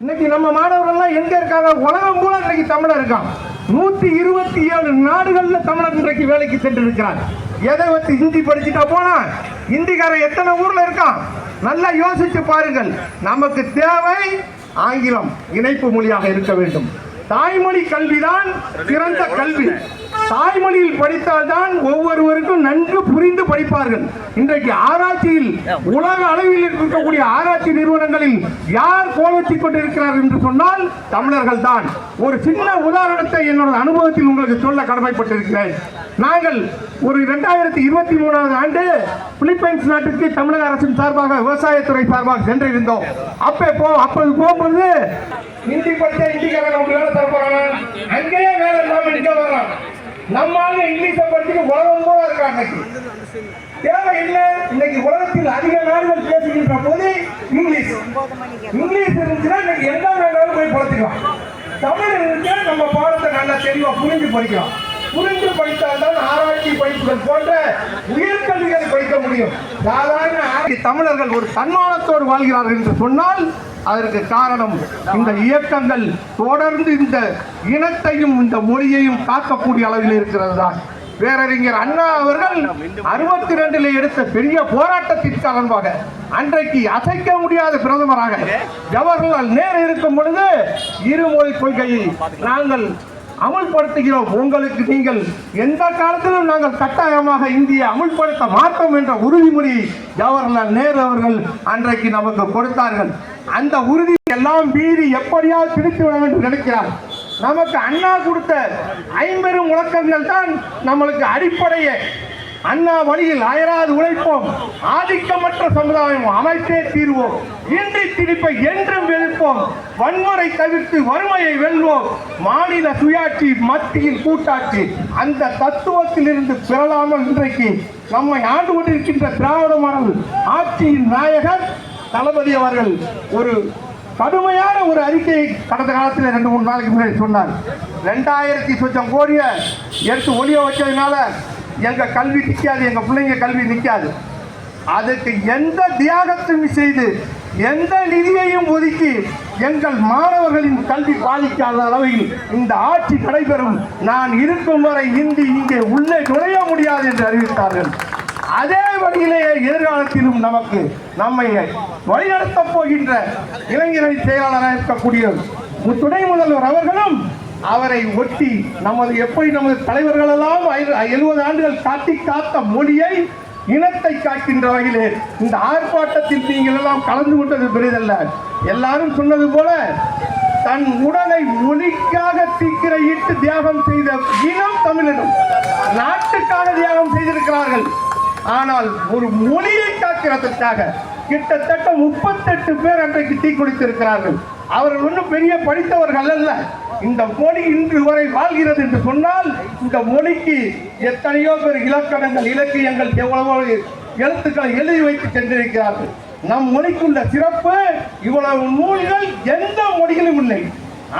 இன்னைக்கு நம்ம மாணவர்கள்லாம் எங்க இருக்காங்க? உலகம் பூரா இன்னைக்கு தமிழர் இருக்கான் நூத்தி இருபத்தி ஏழு நாடுகள்ல தமிழர் இன்றைக்கு வேலைக்கு சென்று இருக்கிறார் எதை வச்சு ஹிந்தி படிச்சுட்டா போனா? ஹிந்திக்காரன் எத்தனை ஊர்ல இருக்கான்? நல்லா யோசிச்சு பாருங்கள். நமக்கு தேவை ஆங்கிலம் இணைப்பு மொழியாக இருக்க வேண்டும். தாய்மொழி கல்விதான் சிறந்த கல்வி. தாய்மொழியில் படித்தால்தான் ஒவ்வொருவருக்கும் நன்கு புரிந்து படிப்பார்கள். இன்றைக்கு ஆராய்ச்சியில் உலக அளவில் இருக்கக்கூடிய ஆராய்ச்சி நிறுவனங்களில் யார் கோலச்சிக் கொண்டிருக்கிறார் என்று சொன்னால் தமிழர்கள் தான். ஒரு சின்ன உதாரணத்தை என்னோட அனுபவத்தில் உங்களுக்கு சொல்ல கடமைப்பட்டிருக்கிறேன். நாங்கள் ஒரு இரண்டாயிரத்தி இருபத்தி மூணாவது ஆண்டு பிலிப்பைன்ஸ் நாட்டுக்கு தமிழக அரசின் சார்பாக விவசாயத்துறை சார்பாக சென்றிருந்தோம். அப்ப போ அப்போது போகும்போது ஹிந்தி படிச்ச ஹிந்திக்காரன் வேலை நம்ம ஆளு இங்கிலீஷை படிச்சுட்டு உலகம் கூட இருக்கா இன்னைக்கு தேவை இல்லை. இன்னைக்கு உலகத்தில் அதிக நாடுகள் பேசுகின்ற போது இங்கிலீஷ். இங்கிலீஷ் இருந்துச்சுன்னா இன்னைக்கு எந்த வேணாலும் போய் படுத்துக்கலாம். தமிழ் இருந்துச்சுன்னா நம்ம பாடத்தை நல்லா தெளிவா புரிஞ்சு படிக்கலாம். புரிந்து படித்தால்தான் ஆராய்ச்சி படிப்புகள் போன்ற உயர்கல்விகளை படிக்க முடியும். சாதாரண ஆட்சி தமிழர்கள் ஒரு தன்மானத்தோடு வாழ்கிறார்கள் என்று சொன்னால் அதற்கு காரணம் இந்த இயக்கங்கள் தொடர்ந்து இந்த இனத்தையும் இந்த மொழியையும் காக்கக்கூடிய அளவில் இருக்கிறது தான் பேரறிஞர் அண்ணா அவர்கள் அறுபத்தி ரெண்டில் எடுத்த பெரிய போராட்டத்தின் காரணமாக அன்றைக்கு அசைக்க முடியாத பிரதமராக ஜவஹர்லால் நேரு இருக்கும் பொழுது இருமொழி கொள்கையை நாங்கள் அமுல்படுத்துகிறோம். உங்களுக்கு நீங்கள் எந்த காலத்திலும் நாங்கள் கட்டாயமாக இந்தியை அமுல்படுத்த மாட்டோம் என்ற உறுதிமொழி ஜவஹர்லால் நேரு அவர்கள் அன்றைக்கு நமக்கு கொடுத்தார்கள். அந்த உறுதி எல்லாம் மீறி எப்படியாவது பிடித்து விட வேண்டும் நினைக்கிறார். நமக்கு அண்ணா கொடுத்த ஐம்பெரும் முழக்கங்கள் தான் நம்மளுக்கு அடிப்படையே. அண்ணா வழியில் அயராது உழைப்போம். ஆதிக்கமற்ற சமுதாயம் அமைத்தே தீர்வோம். இன்றி திணிப்பை என்றும் வெறுப்போம். வன்முறை தவிர்த்து வறுமையை வெல்வோம். மாநில சுயாட்சி மத்தியில் கூட்டாட்சி அந்த தத்துவத்தில் இருந்து பெறலாமல் இன்றைக்கு நம்மை ஆண்டு கொண்டிருக்கின்ற திராவிட மாடல் ஆட்சியின் நாயகர் தளபதி அவர்கள் ஒரு கடுமையான ஒரு அறிக்கையை கடந்த காலத்தில் ரெண்டு மூணு நாளைக்கு முன்னாடி சொன்னார். ரெண்டாயிரத்தி சொச்சம் கோடியை எடுத்து ஒளிய வச்சதுனால எங்கள் கல்வி நிற்காது எங்கள் பிள்ளைங்க கல்வி நிற்காது அதுக்கு எந்த தியாகத்தையும் செய்து எந்த நிதியையும் ஒதுக்கி எங்கள் மாணவர்களின் கல்வி பாதிக்காத அளவில் இந்த ஆட்சி நடைபெறும். நான் இருக்கும் வரை இந்தி இங்கே உள்ளே நுழைய முடியாது என்று அறிவித்தார்கள். அதே வழியிலேயே எதிர்காலத்திலும் நமக்கு நம்மை வழிநடத்தப் போகின்ற இளைஞரை செயலாளராக இருக்கக்கூடிய துணை முதல்வர் அவர்களும் அவரை ஒட்டி நமது எப்படி நமது தலைவர்கள் எல்லாம் எழுபது ஆண்டுகள் காட்டி காத்த மொழியை இனத்தை காக்கின்ற வகையிலே இந்த ஆர்ப்பாட்டத்தில் நீங்கள் எல்லாம் கலந்து கொண்டது பெரிதல்ல. எல்லாரும் சொன்னது போல தன் உடலை மொழிக்காக தீக்கிரையிட்டு தியாகம் செய்த இனம் தமிழனும் நாட்டுக்காக தியாகம் செய்திருக்கிறார்கள். ஆனால் ஒரு மொழியை காக்கிறதற்காக கிட்டத்தட்ட முப்பத்தெட்டு பேர் அன்றைக்கு தீ குடித்திருக்கிறார்கள். அவர்கள் ஒன்றும் பெரிய படித்தவர்கள் அல்ல. இந்த மொழி இன்று வரை வாழ்கிறது என்று சொன்னால் இந்த மொழிக்கு எத்தனையோ பேர் இலக்கணங்கள் இலக்கியங்கள் எவ்வளவோ எழுத்துக்களை எழுதி வைத்து சென்றிருக்கிறார்கள். நம் மொழிக்குள்ள சிறப்பு இவ்வளவு நூல்கள் எந்த மொழியிலும் இல்லை.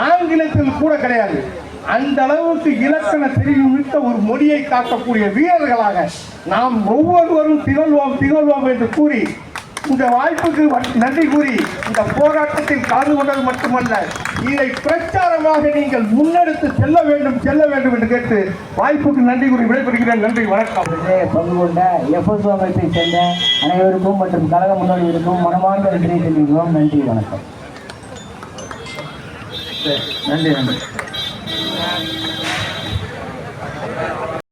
ஆங்கிலத்தில் கூட கிடையாது. அந்த அளவுக்கு இலக்கண தெரிவு மிக்க ஒரு மொழியை காக்கக்கூடிய வீரர்களாக நாம் ஒவ்வொருவரும் திகழ்வோம் திகழ்வோம் என்று கூறி இந்த வாய்ப்புக்கு நன்றி கூறி இந்த போராட்டத்தில் கலந்து கொண்டது மட்டுமல்ல இதை பிரச்சாரமாக நீங்கள் முன்னெடுத்து செல்ல வேண்டும் செல்ல வேண்டும் என்று கேட்டு வாய்ப்புக்கு நன்றி கூறி விடைபெறுகிறேன். நன்றி வணக்கம். பங்கு கொண்ட எஃப்எஸ் அமைப்பை சேர்ந்த அனைவருக்கும் மற்றும் கழக முன்னோடிகளுக்கும் மனமார்ந்த நன்றியை தெரிவிக்கிறோம். நன்றி வணக்கம். நன்றி நன்றி. Thank you.